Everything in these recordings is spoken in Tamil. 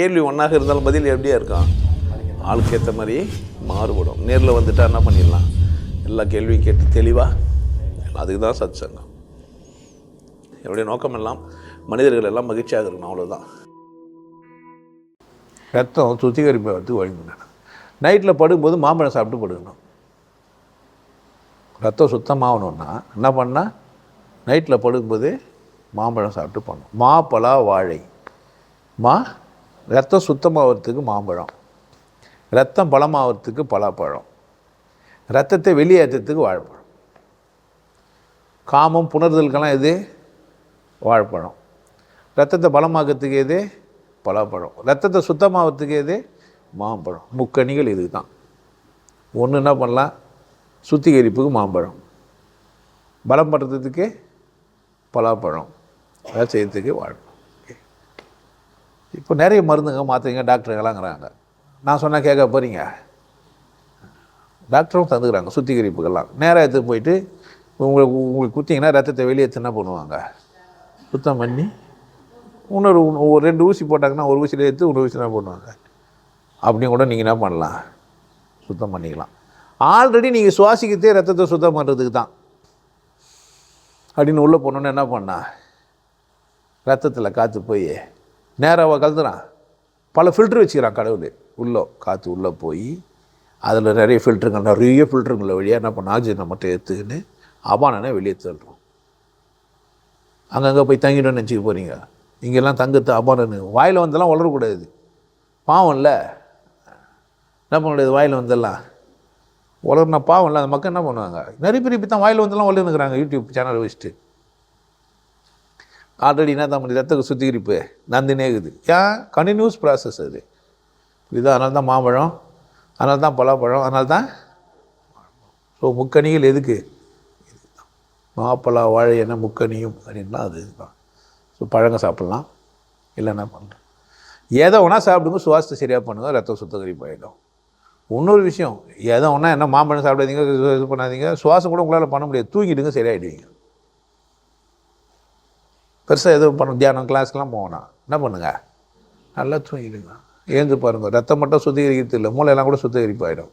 கேள்வி ஒன்றாக இருந்தாலும் பதில் எப்படியா இருக்கும்? ஆளுக்கு ஏற்ற மாதிரி மாறுபடும். நேரில் வந்துட்டா என்ன பண்ணிடலாம்? எல்லா கேள்வியும் கேட்டு தெளிவாக அதுக்கு தான் சத் சங்கம் என்னுடைய நோக்கம் எல்லாம் மனிதர்கள் எல்லாம் மகிழ்ச்சியாக இருக்கணும் அவ்வளோதான் ரத்தம் சுத்திகரிப்பை வந்து வழிமுறை நைட்டில் படுக்கும்போது மாம்பழம் சாப்பிட்டு படுக்கணும். ரத்தம் சுத்தமாகணுன்னா என்ன பண்ணால் நைட்டில் படுக்கும்போது மாம்பழம் சாப்பிட்டு பண்ணணும். பலா வாழை. மா ரத்தம் சுத்தமாகறதுக்கு மாம்பழம். ரத்தம் பலமாகிறதுக்கு பலாப்பழம். ரத்தத்தை வெளியேற்றத்துக்கு வாழைப்பழம். காமம் புணர்தலுக்கெல்லாம் எது? வாழைப்பழம். ரத்தத்தை பலமாக்கிறதுக்கு எது? பலாப்பழம். ரத்தத்தை சுத்தமாகிறதுக்கு எது? மாம்பழம். முக்கணிகள் இதுக்கு தான் ஒன்று என்ன பண்ணலாம்? சுத்திகரிப்புக்கு மாம்பழம். பலம் பண்ணுறதுக்கு பலாப்பழம். அதை செய்யறதுக்கு வாழைப்பழம். இப்போ நிறைய மருந்துங்க மாத்திரைங்க டாக்டருங்களாங்கிறாங்க நான் சொன்னால் கேட்க போகிறீங்க டாக்டரும் தந்துக்கிறாங்க சுத்திகரிப்புக்கெல்லாம் நேராக எடுத்து போயிட்டு உங்களுக்கு உங்களுக்கு குத்திங்கன்னா ரத்தத்தை வெளியே என்ன பண்ணுவாங்க. சுத்தம் பண்ணி இன்னொரு ஒரு ரெண்டு ஊசி போட்டாங்கன்னா ஒரு ஊசியில் எடுத்து ஒரு ஊசி என்ன பண்ணுவாங்க அப்படின்னு கூட நீங்கள் என்ன பண்ணலாம்? சுத்தம் பண்ணிக்கலாம். ஆல்ரெடி நீங்கள் சுவாசிக்கிறதே ரத்தத்தை சுத்தம் பண்ணுறதுக்கு தான். அப்படின்னு உள்ளே போனோன்னு என்ன பண்ணா? ரத்தத்தில் காற்று போய் நேராக கலந்துறான். பல ஃபில்ட்ரு வச்சுக்கிறான் கடவுள். உள்ளே காற்று உள்ளே போய் அதில் நிறைய ஃபில்ட்ருங்க நிறைய ஃபில்ட்ருங்களை வழியாக என்ன பண்ண ஆக்சிஜனை மட்டும் எடுத்துக்கின்னு அபானனை வெளியே தள்ளுறோம் அங்கங்கே போய் தங்கிட்டோன்னு நினச்சிக்க போகிறீங்க இங்கெல்லாம் தங்கத்து அபானனு வாயில் வந்தெல்லாம் வளரக்கூடாது. பாவம் இல்லை என்ன பண்ண முடியாது? வாயில் வந்தெல்லாம். வளர்னா பாவம் இல்லை அந்த மக்கள் என்ன பண்ணுவாங்க? நிறைய பேர் இப்படி தான் வாயில் வந்தெல்லாம் வளர்ந்துக்கிறாங்க யூடியூப் சேனல் வச்சுட்டு. ஆல்ரெடி என்ன தான் பண்ணி ரத்த சுத்திகரிப்பு. நந்தினே இருக்குது. ஏன்? கண்டினியூஸ் ப்ராசஸ் அது. இதுதான் அதனால தான் மாம்பழம் அதனால தான் பலாப்பழம் அதனால தான் ஸோ முக்கணிகள் எதுக்கு? இதுதான். மாப்பழா வாழை என்ன முக்கணியும் அப்படின்னா அது இதுதான் ஸோ பழங்க சாப்பிட்லாம். இல்லைன்னா பண்ணுறேன் எதை ஒன்றா சாப்பிடுங்க சுவாசத்தை சரியாக பண்ணுங்க ரத்தம் சுத்தகரிப்பு ஆகிடும் இன்னொரு விஷயம் எதை ஒன்றா என்ன மாம்பழம் சாப்பிடாதீங்க இது பண்ணாதீங்க சுவாசம் கூட உங்களால் பண்ண முடியாது. தூங்கிடுங்க சரியாயிடுவீங்க. பெருசாக எதுவும் பண்ண தியானம் கிளாஸ்க்கெலாம் போகணும் என்ன பண்ணுங்கள் நல்லா தூங்கிடுங்க. ஏந்து பாருங்க. ரத்தம் மட்டும் சுத்திகரிக்கிறது இல்லை. மூளையெல்லாம் கூட சுத்திகரிப்பாயிடும்.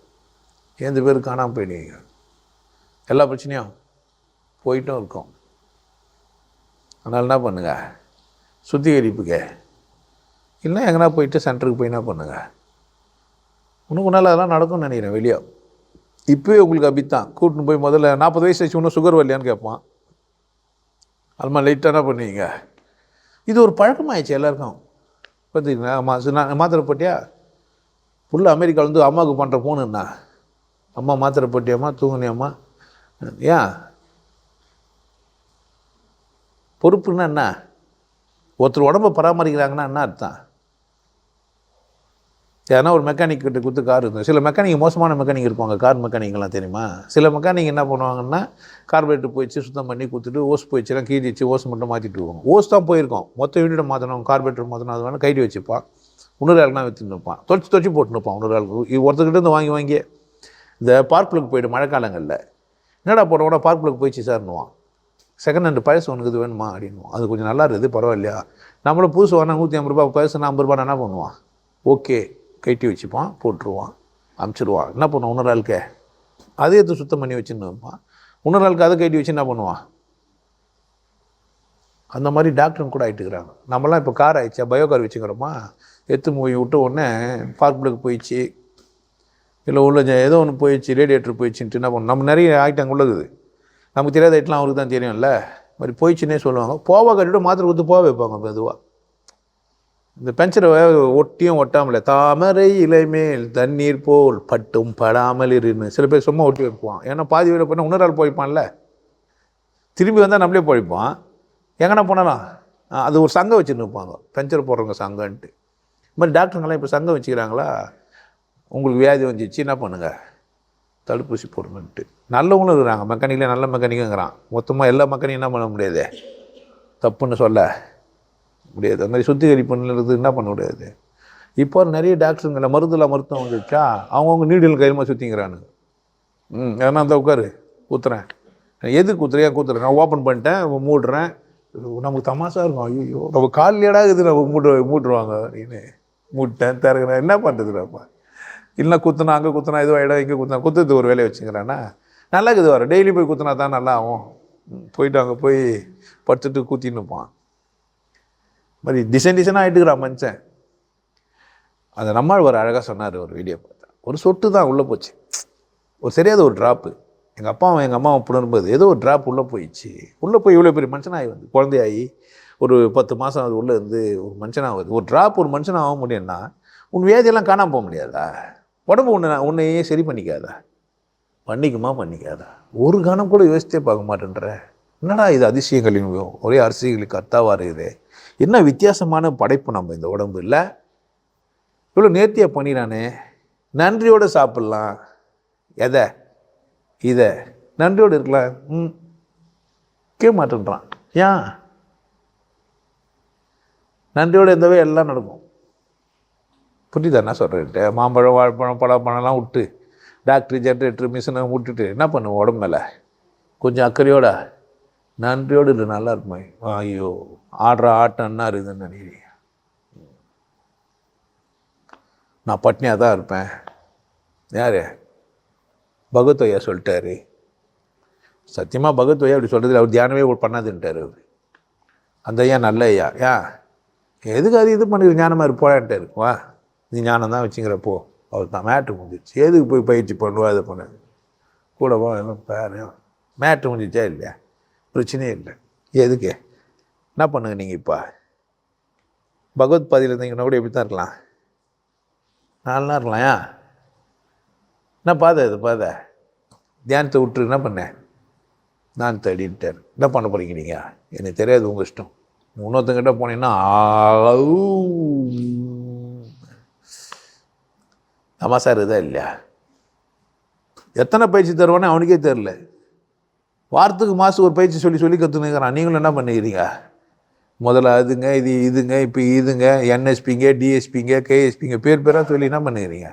ஏந்து பேர் காணாமல் போயிடுவீங்க. எல்லா பிரச்சனையும் போயிட்டும் இருக்கும். அதனால் என்ன பண்ணுங்கள் சுத்திகரிப்புக்கு. இல்லை எங்கன்னா போயிட்டு சென்டருக்கு போய் என்ன பண்ணுங்கள் இன்னும் முன்னால் அதெல்லாம் நடக்கும்னு நினைக்கிறேன் வெளியே. இப்போயே உங்களுக்கு அபித்தான் கூட்டின்னு போய் முதல்ல நாற்பது வயசு வச்சு இன்னும் சுகர் வரலையான்னு கேட்பான். அது மாதிரி லைட்டாக என்ன பண்ணுவீங்க இது ஒரு பழக்கமாகிடுச்சு எல்லாருக்கும். பார்த்தீங்களா ஆமாம் நான் மாத்திரை போட்டியா? புள்ள அமெரிக்காவில் வந்து அம்மாவுக்கு பண்ணுற ஃபோன் என்ன? அம்மா மாத்திரை போட்டியாம்மா? தூங்குனியாம்மா? ஏன்? பொறுப்புன்னா என்ன? ஒருத்தர் உடம்ப பராமரிக்கிறாங்கன்னா என்ன அர்த்தம்? ஏன்னா ஒரு மெக்கானிக் கிட்ட கொடுத்து கார் இருக்கும் சில மெக்கானிக் மோசமான மெக்கானிக் இருப்பாங்க கார் மெக்கானிக்லாம் தெரியுமா? சில மெக்கானிக் என்ன பண்ணுவாங்கன்னா கார்பரேட்டர் போயிடுச்சு சுத்தம் பண்ணி கொடுத்துட்டு ஓஸ் போயிடுச்சுன்னா கீழிச்சு ஓஸ் மட்டும் மாற்றிட்டு போவாங்க ஓஸ் தான் போயிருக்கோம். மொத்த யூனிட்டை மாற்றணும் கார்பரேட்டர் மாற்றணும் அது வேணால் கைடி வச்சுப்பான். இன்னொரு ஆள்னா விற்றுன்னு இருப்பான் தொச்சு தொச்சு போட்டுன்னு நிற்பான் இன்னொரு ஆளுக்கு ஒருத்தர்கிட்ட இருந்து வாங்கி வாங்கி இந்த பார்க்குக்கு போய்ட்டு மழைக்காலங்களில் என்னடா போட பார்க் பிளக் போயிடுச்சு சார்னுவான் செகண்ட் ஹேண்டு பழசு உனக்கு இது வேணுமா? அப்படின்னுவான். அது கொஞ்சம் நல்லா இருக்குது பரவாயில்லையா? நம்மளும் புதுசு வாங்கினா நூற்றி ஐம்பது ரூபா பழசு ஐம்பது ரூபா என்ன பண்ணுவான்? ஓகே கட்டி வச்சுப்பான் போட்டுருவான் அமுச்சிடுவான் என்ன பண்ணுவான் இன்னொரு ஆளுக்கு? அதே எடுத்து சுத்தம் பண்ணி வச்சுன்னு இருப்பான் இன்னொரு ஆளுக்கு அதை கட்டி வச்சு என்ன பண்ணுவான்? அந்த மாதிரி டாக்டரும் கூட ஆகிட்டுக்கிறாங்க நம்மலாம் இப்போ கார் ஆயிடுச்சா? பயோ கார் வச்சுக்கிறோமா? எத்து போய் விட்ட உடனே பார்க் போயிடுச்சு. இல்லை உள்ள ஏதோ ஒன்று போயிடுச்சு ரேடியேட்டர் போயிடுச்சுன்ட்டு என்ன பண்ணணும் நம்ம நிறைய ஆகிட்டாங்க உள்ளது. நமக்கு தெரியாத ஐட்டெலாம் அவருக்கு தான் தெரியும்ல. மாதிரி போயிடுச்சுன்னே சொல்லுவாங்க. போவா கட்டிட்டு மாத்திரை கொடுத்து போக வைப்பாங்க மெதுவாக இந்த பென்சரை ஒட்டியும் ஒட்டாமல. தாமரை இலைமேல் தண்ணீர் போல் பட்டும் படாமல் இருன்னு. சில பேர் சும்மா ஒட்டி வைப்பான். ஏன்னா பாதி வீடு போனால் இன்னொரு ஆள் போய்ப்பான்ல திரும்பி வந்தால் நம்மளே போய்ப்பான் எங்கன்னா போனாலும் ஆ, அது ஒரு சங்கம் வச்சுன்னு இருப்பாங்க. பென்சர் போடுறவங்க சங்கம்ன்ட்டு. இது மாதிரி டாக்டருங்கெல்லாம் இப்போ சங்கம் வச்சுக்கிறாங்களா? உங்களுக்கு வியாதி வந்துச்சு என்ன பண்ணுங்கள் தடுப்பூசி போடுங்கன்ட்டு. நல்லவங்களும் இருக்கிறாங்க. மெக்கானிக்கில் நல்ல மெக்கானிக்குங்கிறான் மொத்தமாக எல்லா மெக்கானிக்கும் என்ன பண்ண முடியாது? தப்புன்னு சொல்ல. முடியாது. அந்த மாதிரி சுத்திகரிப்புன்றது என்ன பண்ண முடியாது? இப்போ நிறைய டாக்டருங்களை மருந்தில் மருத்துவம் வந்துச்சா அவங்கவுங்க நீடில் கையிலுமா சுற்றிங்கிறானுங்க ம் ஏன்னா அந்த உட்காரு குத்துறேன் எது குத்துறியா கூத்துறேன் நான் ஓப்பன் பண்ணிட்டேன் மூடுறேன். நமக்கு தமாசாக இருக்கும். ஐயோ நம்ம காலையடா இது நம்ம மூட்டு மூட்டுருவாங்க அப்படின்னு மூட்டேன் திறகுறேன் என்ன பண்ணுறதுடாப்பா இல்லை குத்துனா அங்கே குத்துனா இதுவாக இடம் இங்கே குத்துனா குத்துறது ஒரு வேலையை வச்சுக்கிறானா? நல்லா இருக்குது வர. டெய்லி போய் குத்துனா தான் நல்லா ஆகும் ம், போயிட்டு அங்கே போய் படுத்துட்டு குத்தின்னுப்பான் மாதிரி டிசைன் டிசைனாக ஆகிட்டுக்கிறான் மனுஷன். அந்த நம்மால் ஒரு அழகாக சொன்னார் ஒரு வீடியோ பார்த்தா. ஒரு சொட்டு தான் உள்ளே போச்சு. ஒரு சரியாத ஒரு ட்ராப்பு எங்கள் அப்பாவும் எங்கள் அம்மாவும் புணரும்போது ஏதோ ஒரு ட்ராப் உள்ளே போயிடுச்சு. உள்ளே போய் இவ்வளோ பெரிய மனுஷனாகி வந்து குழந்தையாகி ஒரு பத்து மாதம் அது உள்ளே இருந்து ஒரு மனுஷனாகுது. ஒரு ட்ராப் ஒரு மனுஷனாக ஆக முடியும்னா உன் வியாதியெல்லாம் காணாமல் போக முடியாதா? உடம்பு உன்னை உன்னையே சரி பண்ணிக்காதா? பண்ணிக்குமா பண்ணிக்காதா? ஒரு கணம் கூட யோசித்தே பார்க்க மாட்டேன்ற. என்னடா இது அதிசயங்களின் ஒரே அரசியலுக்கு அர்த்தாவாக இருக்குது என்ன வித்தியாசமான படைப்பு நம்ம இந்த உடம்பு இல்லை? இவ்வளோ நேர்த்தியாக பண்ணிடானே நன்றியோடு சாப்பிட்லாம். எதை? இதை. நன்றியோடு இருக்கலாம். ம். கேட்க மாட்டேன்றான். ஏன்? நன்றியோடு இருந்தவே எல்லாம் நடக்கும். புரியுதா என்ன சொல்கிறேன்ட்டு மாம்பழம் வாழைப்பழம் பழப்பழம்லாம் விட்டு டாக்டர் ஜென்ரேட்டர் மிஷினை விட்டுட்டு என்ன பண்ணுவோம் உடம்பு மேலே? கொஞ்சம் அக்கறையோட. நன்றியோடு இது நல்லா இருக்குமா? ஐயோ ஆடுற ஆட்டம் என்ன இருக்குதுன்னு நினைக்கிறீங்க? நான் பட்னியாக தான் இருப்பேன். யார்? பகவத் ஐயா சொல்லிட்டாரு. சத்தியமாக பகவத் அப்படி சொல்கிறது அவர் தியானமே பண்ணாதுன்ட்டார் அவர். அந்த ஐயா நல்ல ஐயா. ஏன் எதுக்கு அது இது பண்ணி ஞானமாக இருப்போடான்ட்டாரு வா நீ ஞானம் தான் வச்சுங்கிறப்போ அவர் தான் மேட்ரு முடிஞ்சிச்சு எதுக்கு போய் பயிற்சி பண்ணுவா அதை பண்ணு கூட போ பேரு. மேட்டு மேட்ரு முடிஞ்சிச்சா இல்லையா? பிரச்சனையே இல்லை. எதுக்கு? என்ன பண்ணுங்க நீங்கள் இப்போ? பகவத் பாதியில் இருந்தீங்கன்னா கூட எப்படி தான் இருக்கலாம். நாலு நாள் இருக்கலாம் என்ன பாத இது பாத? தியானத்தை விட்டு என்ன பண்ணேன் நான் தேடிட்டேன். என்ன பண்ண போகிறீங்க நீங்கள் எனக்கு தெரியாது உங்கள் இஷ்டம். இன்னொருத்தங்கிட்ட போனீங்கன்னா ஆவு. ஆமாம் சார் இதா இல்லையா? எத்தனை பயிற்சி தருவானே அவனுக்கே தெரில வாரத்துக்கு மாதம் ஒரு பயிற்சி சொல்லி சொல்லி கற்றுனுக்கிறான் நீங்களும் என்ன பண்ணுகிறீங்க முதல்ல அதுங்க இது இதுங்க இப்போ இதுங்க என்எஸ்பிங்க டிஎஸ்பிங்க கேஎஸ்பிங்க பேர் பேராக சொல்லி என்ன பண்ணுகிறீங்க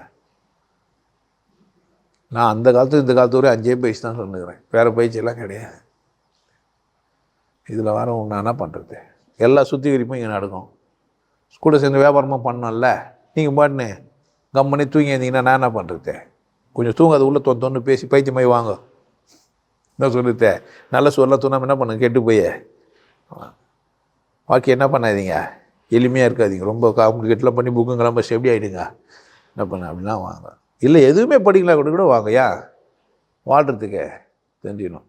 நான் அந்த காலத்து இந்த காலத்து வரை அஞ்சே பயிற்சி தான் சொல்லுகிறேன் வேறு பயிற்சியெல்லாம் கிடையாது. இதில் வர நான் என்ன பண்ணுறது எல்லா சுத்திகரிப்பும் இங்கே நடக்கும். கூட சேர்ந்து வியாபாரமும் பண்ணோம்ல. நீங்கள் பாட்டுன்னு கம்மனே தூங்கி இருந்தீங்கன்னா நான் என்ன பண்ணுறது கொஞ்சம் தூங்காத உள்ள தொ தொன்னு பேசி பைத்தியமாய் வாங்க. என்ன சொல்லிட்டேன். நல்ல சொல்ல தூணாம என்ன பண்ணுங்க கெட்டு போய். வாக்கி என்ன பண்ணாதீங்க. எளிமையாக இருக்காதீங்க. ரொம்ப காம்ப்ளிகேட்லாம் பண்ணி புக்குங்கெல்லாம் பஸ் எப்படி ஆகிடுங்க என்ன பண்ண? அப்படின்னா வாங்க. இல்லை எதுவுமே படிக்கலாம் கூட கூட வாங்கயா வாழ்கிறதுக்கு தெரிஞ்சிடணும்